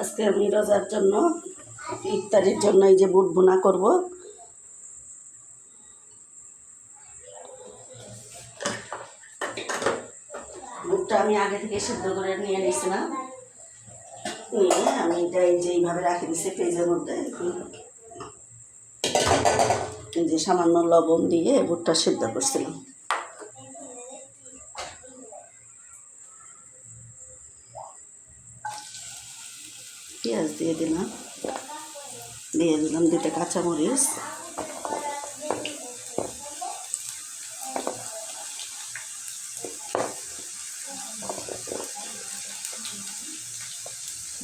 আজকে আমি রোজার জন্য, ইফতারির জন্য এই যে বুট বোনা করব। বুটটা আমি আগে থেকে সিদ্ধ করে নিয়ে নিয়েছিলাম। নিয়ে আমি এটা এই যে এইভাবে রাখে দিচ্ছি পেজের মধ্যে। এই যে সামান্য লবণ দিয়ে বুটটা সিদ্ধ করছিলাম। পেঁয়াজ দিয়ে দিলাম। দিয়ে দিলাম দুটো কাঁচামরিচ।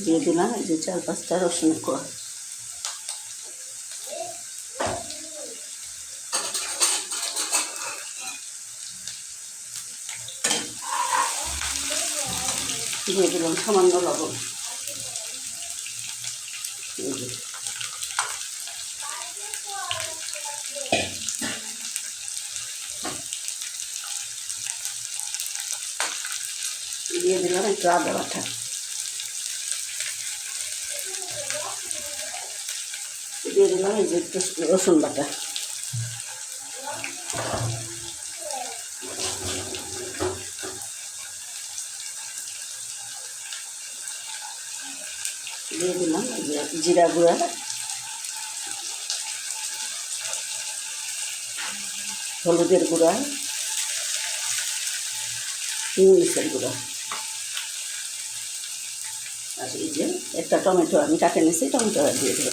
দিয়ে দিলাম এই যে চার পাঁচটা রসুনের কোয়া দিয়ে দিলাম সামান্য লবণ এই যে। দিয়ে দিলাম একটু আদা বাটা। দিয়ে দিলাম এই যে একটু রসুন বাটা। দিয়ে দিলাম জিরা গুঁড়া। হলুদের গুঁড়া, ইংলিশের গুঁড়া। আর এই যে একটা টমেটো, আমি কাটে নিয়েছি টমেটো দিয়ে দেবো।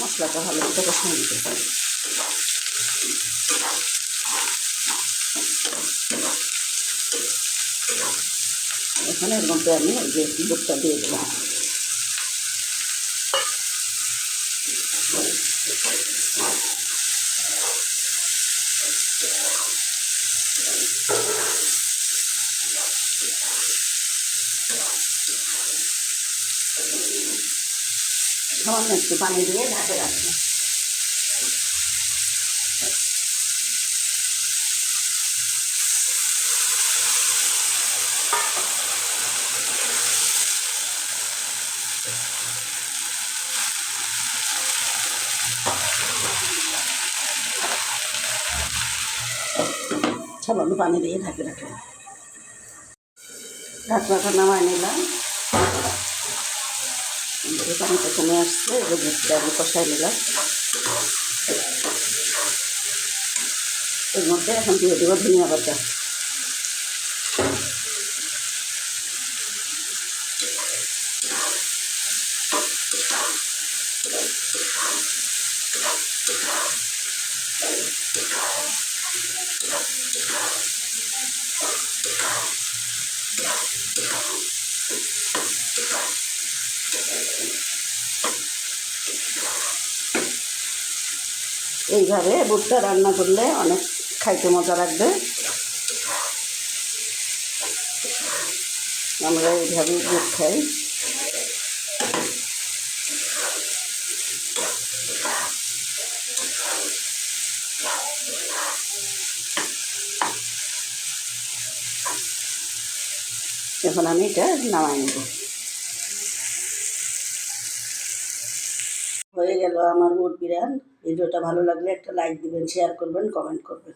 মশলাটা ভালো মতো কষিয়ে নিতে পারি এখানে এর মধ্যে আমি যে দুধটা দিয়ে দিলাম সামান্য একটু পানি দিয়ে ঢাকে রাখব সামান্য পানি দিয়ে ঢাকে রাখলাম ঢাকনাটা নামায় নিলাম। পানিটা কমে আসছে এবার আমি কষাই নিলাম। এর মধ্যে এখন দিয়ে দেবো ধনিয়া পাতা। এইভাবে বুটটা রান্না করলে অনেক খাইতে মজা লাগবে। আমরা এইভাবেই বুট খাই। এখন আমি এটা নামাই নেব। হয়ে গেল আমার বুট বিরিয়ান ভিডিওটা ভালো লাগলে একটা লাইক দিবেন শেয়ার করবেন কমেন্ট করবেন।